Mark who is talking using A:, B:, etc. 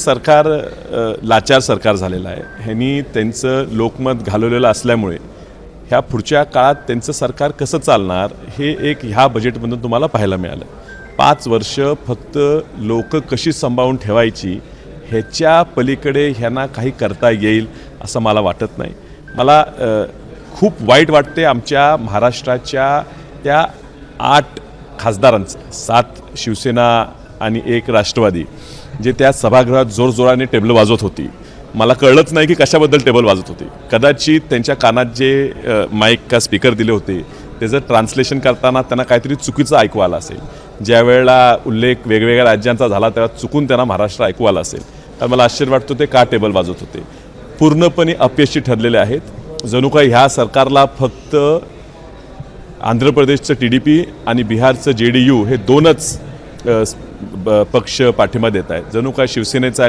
A: सरकार लाचार सरकार झालेलं आहे. ह्यांनी त्यांचं लोकमत घालवलेलं असल्यामुळे ह्या पुढच्या काळात त्यांचं सरकार कसं चालणार हे एक ह्या बजेटमधून तुम्हाला पाहायला मिळालं. पाच वर्ष फक्त लोक कशी सांभाळून ठेवायची ह्याच्या पलीकडे ह्यांना काही करता येईल असं मला वाटत नाही. मला खूप वाईट वाटते आमच्या महाराष्ट्राच्या त्या आठ खासदारांचं. सात शिवसेना आणि एक राष्ट्रवादी जे त्या सभागृहात जोरजोराने टेबल वाजवत होती. मला कळलंच नाही की कशाबद्दल टेबल वाजत होती. कदाचित त्यांच्या कानात जे माईक का स्पीकर दिले होते त्याचं ट्रान्सलेशन करताना त्यांना काहीतरी चुकीचं ऐकू आलं असेल. ज्या वेळेला उल्लेख वेगवेगळ्या राज्यांचा झाला तेव्हा चुकून त्यांना महाराष्ट्र ऐकू आला असेल. तर मला आश्चर्य वाटतं ते का टेबल वाजवत होते. पूर्णपणे अपयशी ठरलेले आहेत. जणू काय ह्या सरकारला फक्त आंध्र प्रदेशचं टी डी पी आणि बिहारचं जे डी यू हे दोनच पक्ष पाठिंबा देत आहेत. जणू काय शिवसेनेचा